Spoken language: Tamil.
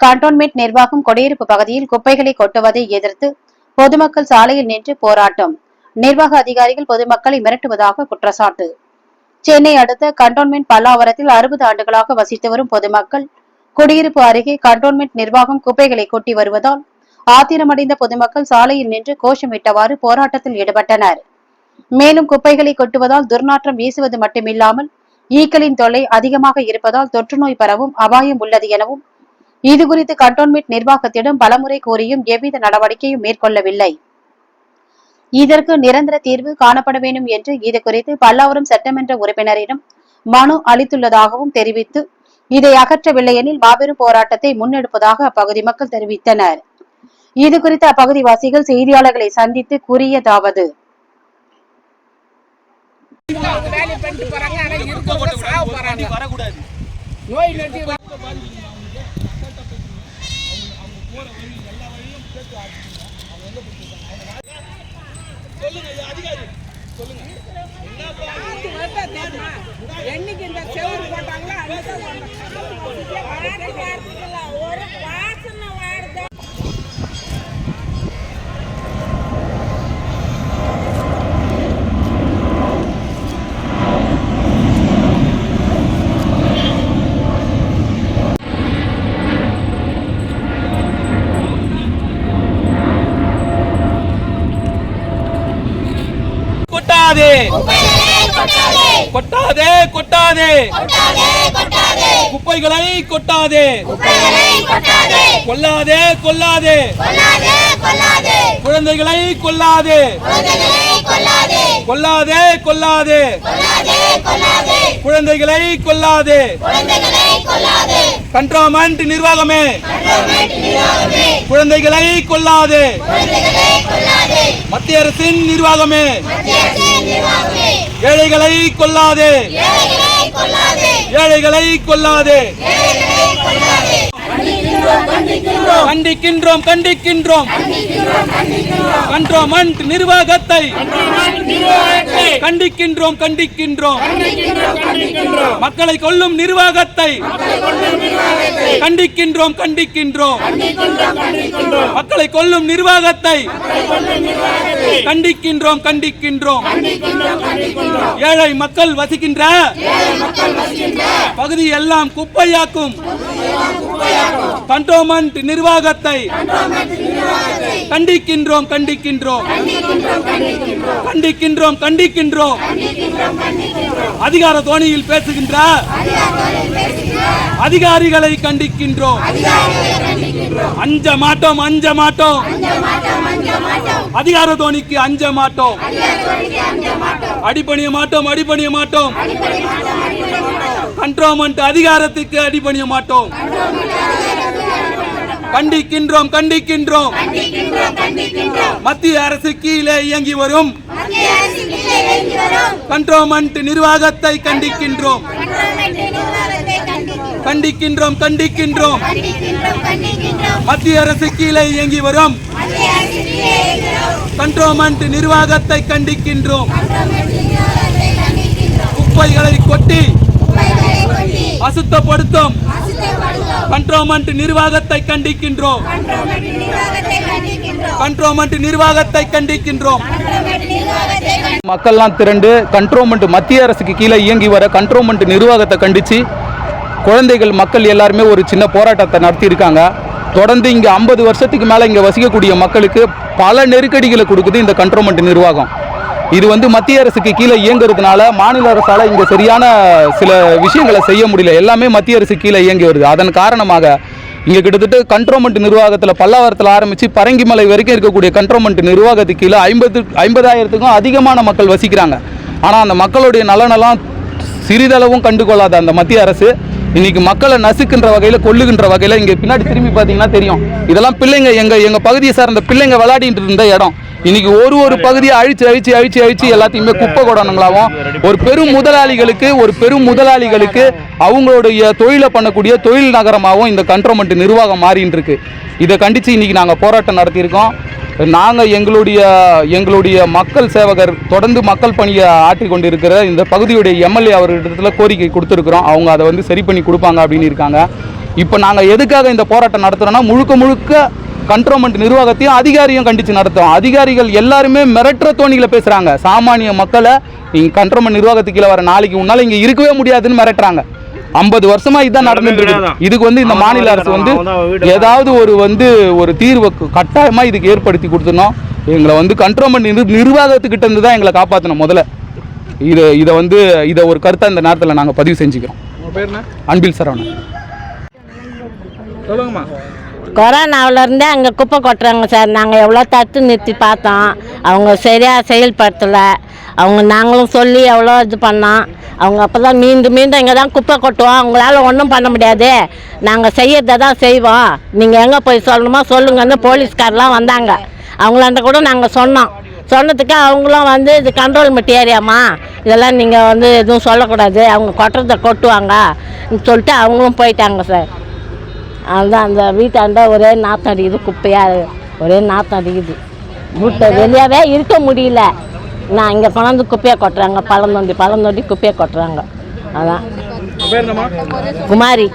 கண்டோன்மெண்ட் நிர்வாகம் குடியிருப்பு பகுதியில் குப்பைகளை கொட்டுவதை எதிர்த்து பொதுமக்கள் சாலையில் நின்று போராட்டம். நிர்வாக அதிகாரிகள் பொதுமக்களை மிரட்டுவதாக குற்றச்சாட்டு. சென்னை அடுத்த கண்டோன்மெண்ட் பல்லாவரத்தில் அறுபது ஆண்டுகளாக வசித்து வரும் பொதுமக்கள் குடியிருப்பு அருகே கண்டோன்மெண்ட் நிர்வாகம் குப்பைகளை கொட்டி வருவதால் ஆத்திரமடைந்த பொதுமக்கள் சாலையில் நின்று கோஷமிட்டவாறு போராட்டத்தில் ஈடுபட்டனர். மேலும் குப்பைகளை கொட்டுவதால் துர்நாற்றம் வீசுவது மட்டுமில்லாமல் ஈக்களின் தொல்லை அதிகமாக இருப்பதால் தொற்றுநோய் பரவும் அபாயம் உள்ளது எனவும் இது குறித்து கண்டோன்மெண்ட் நிர்வாகத்திடம் பலமுறை கோரியும் எவ்வித நடவடிக்கையும் மேற்கொள்ளவில்லை. இதற்கு நிரந்தர தீர்வு காணப்பட வேண்டும் என்று இது குறித்து பல்லாவரம் சட்டமன்ற உறுப்பினரிடம் மனு அளித்துள்ளதாகவும் தெரிவித்து இதை அகற்றவில்லை எனில் மாபெரும் போராட்டத்தை முன்னெடுப்பதாக அப்பகுதி மக்கள் தெரிவித்தனர். இது குறித்து அப்பகுதிவாசிகள் செய்தியாளர்களை சந்தித்து கூறியதாவது. நோய் வேலையை என்னைக்கு இந்த செவுரு போட்டாங்களோ அன்னைக்கு கொட்டாதே. கொட்டாதே கொட்டாதே. குப்பைகளை கொட்டாதே. கொல்லாதே கொல்லாதே. குழந்தைகளை கொல்லாதே. கொல்லாதே கொல்லாதே. குழந்தைகளை கொல்லாதே. கண்ட்ரோமெண்ட் நிர்வாகமே. குழந்தைகளை கொல்லாதே. மத்திய அரசின் நிர்வாகமே. ஏழைகளை கொல்லாதே. ஏழைகளை கொல்லாதே. கண்டிக்கின்றோம். கண்டிக்கின்றோம் கண்ட்ரோமெண்ட் நிர்வாகத்தை கண்டிக்கின்றோம் கண்டிக்கின்றோம். மக்களை கொல்லும் நிர்வாகத்தை கண்டிக்கின்றோம் கண்டிக்கின்றோம். மக்களை கொல்லும் நிர்வாகத்தை கண்டிக்கின்றோம் கண்டிக்கின்றோம். ஏழை மக்கள் வசிக்கின்ற பகுதி எல்லாம் குப்பையாக்கும் கண்டோமெண்ட் நிர்வாகத்தை கண்டிக்கின்றோம் கண்டிக்கின்றோம். கண்டிக்கின்றோம் கண்டிக்கின்றோம். அதிகார தோணியில் பேசுகின்ற அதிகாரிகளை கண்டிக்கின்றோம். அஞ்ச மாட்டோம் அஞ்ச மாட்டோம். அதிகார தோணிக்கு அஞ்ச மாட்டோம். அடிபணிய மாட்டோம் அடிபணிய மாட்டோம். கண்ட்ரோமெண்ட் அதிகாரத்துக்கு அடிபணிய மாட்டோம். கண்டிக்கின்றோம் கண்டிக்கின்றோம். மத்திய அரசு கீழே இயங்கி வரும். கண்ட்ரோமெண்ட் நிர்வாகத்தை கண்டிக்கின்றோம். கண்டிக்கின்றோம் கண்டிக்கின்றோம். மத்திய அரசு கீழே இயங்கி வரும். கண்ட்ரோமெண்ட் நிர்வாகத்தை கண்டிக்கின்றோம். குப்பைகளை கொட்டி அசுத்தப்படுத்தும். கண்ட்ரோமெண்ட் நிர்வாகத்தை கண்டிக்கின்றோம். கண்ட்ரோமெண்ட் நிர்வாகத்தை கண்டிக்கின்றோம். மக்கள்லாம் திரண்டு கண்ட்ரோமெண்ட் மத்திய அரசுக்கு கீழே இயங்கி வர கண்ட்ரோமெண்ட் நிர்வாகத்தை கண்டித்து குழந்தைகள் மக்கள் எல்லாருமே ஒரு சின்ன போராட்டத்தை நடத்தியிருக்காங்க. தொடர்ந்து இங்கே ஐம்பது வருஷத்துக்கு மேலே இங்கே வசிக்கக்கூடிய மக்களுக்கு பல நெருக்கடிகளை கொடுக்குது இந்த கண்ட்ரோமெண்ட் நிர்வாகம். இது வந்து மத்திய அரசுக்கு கீழே இயங்குறதுனால மாநில அரசால் இங்கே சரியான சில விஷயங்களை செய்ய முடியல. எல்லாமே மத்திய அரசு கீழே இயங்கி வருது. அதன் காரணமாக இங்கே கிட்டத்தட்ட கண்ட்ரோன்மெண்ட் நிர்வாகத்தில் பல்லாவரத்தில் ஆரம்பித்து பரங்கிமலை வரைக்கும் இருக்கக்கூடிய கண்ட்ரோமெண்ட் நிர்வாகத்துக்கு கீழே ஐம்பது ஐம்பதாயிரத்துக்கும் அதிகமான மக்கள் வசிக்கிறாங்க. ஆனால் அந்த மக்களுடைய நலனெல்லாம் சிறிதளவும் கண்டுகொள்ளாத அந்த மத்திய அரசு இன்னைக்கு மக்களை நசுக்கின்ற வகையில் கொல்லுகின்ற வகையில் இங்கே பின்னாடி திரும்பி பார்த்தீங்கன்னா தெரியும். இதெல்லாம் பிள்ளைங்க எங்கள் எங்கள் பகுதியை சார்ந்த பிள்ளைங்க விளையாடிட்டு இருந்த இடம். இன்னைக்கு ஒரு ஒரு பகுதியை அழிச்சு அழிச்சு அழிச்சு அழிச்சு எல்லாத்தையுமே குப்பை கொடணுங்களாவும் ஒரு பெரும் முதலாளிகளுக்கு ஒரு பெரும் முதலாளிகளுக்கு அவங்களுடைய தொழிலை பண்ணக்கூடிய தொழில் நகரமாகவும் இந்த கன்ட்ரோமெண்ட் நிர்வாகம் மாறின்னு இருக்கு இதை கண்டித்து இன்னைக்கு நாங்கள் போராட்டம் நடத்தியிருக்கோம். நாங்கள் எங்களுடைய எங்களுடைய மக்கள் சேவகர் தொடர்ந்து மக்கள் பணியை ஆற்றிக் கொண்டிருக்கிற இந்த பகுதியுடைய எம்எல்ஏ அவர்களிடத்தில் கோரிக்கை கொடுத்துருக்குறோம். அவங்க அதை வந்து சரி பண்ணி கொடுப்பாங்க அப்படின்னு இருக்காங்க. இப்போ நாங்கள் எதுக்காக இந்த போராட்டம் நடத்துகிறோன்னா முழுக்க முழுக்க கண்ட்ரோன்மெண்ட் நிர்வாகத்தையும் அதிகாரியும் கண்டித்து நடத்துகிறோம் அதிகாரிகள் எல்லாருமே மிரட்டுற தோணிகளை பேசுகிறாங்க சாமானிய மக்களை நீங்கள் கண்ட்ரோன்மெண்ட் நிர்வாகத்துக்கு கீழே வர நாளைக்கு உன்னால் இங்கே இருக்கவே முடியாதுன்னு மிரட்டுறாங்க. ஐம்பது வருஷமா இதுதான் நடந்துட்டு இருக்கு. இதுக்கு வந்து இந்த மாநில அரசு வந்து ஏதாவது ஒரு வந்து ஒரு தீர்வு கட்டாயமா இதுக்கு ஏற்படுத்தி கொடுத்துடணும். எங்களை வந்து கண்ட்ரோன்மெண்ட் நிர் நிர்வாகத்துக்கிட்ட இருந்து தான் எங்களை காப்பாற்றணும் முதல்ல. இது இதை வந்து இதை ஒரு கருத்தை இந்த நேரத்தில் நாங்கள் பதிவு செஞ்சுக்கிறோம். அன்பில் சரவணன். சொல்லுங்கம்மா. கொரோனாவில் இருந்தே அங்கே குப்பை கொட்டுறாங்க சார். நாங்கள் எவ்வளோ தடுத்து நிறுத்தி பார்த்தோம். அவங்க சரியாக செயல்படுத்தலை. அவங்க நாங்களும் சொல்லி எவ்வளோ இது பண்ணோம். அவங்க அப்போ தான் மீண்டும் மீண்டும் இங்கே தான் குப்பை கொட்டுவோம். அவங்களால ஒன்றும் பண்ண முடியாது. நாங்கள் செய்யறதை தான் செய்வோம். நீங்கள் எங்கே போய் சொல்லணுமோ சொல்லுங்கன்னு போலீஸ்காரெலாம் வந்தாங்க. அவங்களாண்ட கூட நாங்கள் சொன்னோம். சொன்னதுக்கு அவங்களும் வந்து இது கண்ட்ரோல்மெண்ட் ஏரியாம்மா இதெல்லாம் நீங்கள் வந்து எதுவும் சொல்லக்கூடாது. அவங்க கொட்டுறதை கொட்டுவாங்க. சொல்லிட்டு அவங்களும் போயிட்டாங்க சார். அதுதான் அந்த வீட்டாண்ட ஒரே நாற்றம் அடிக்குது குப்பையாக ஒரே நாற்றம் அடிக்குது. வீட்டை வெளியாகவே இருக்க முடியல. நான் இங்கே கொண்டாந்து குப்பையை கொட்டுறாங்க பழம் தோண்டி பழம் தோண்டி குப்பையை கொட்டுறாங்க. அதான். குமாரி.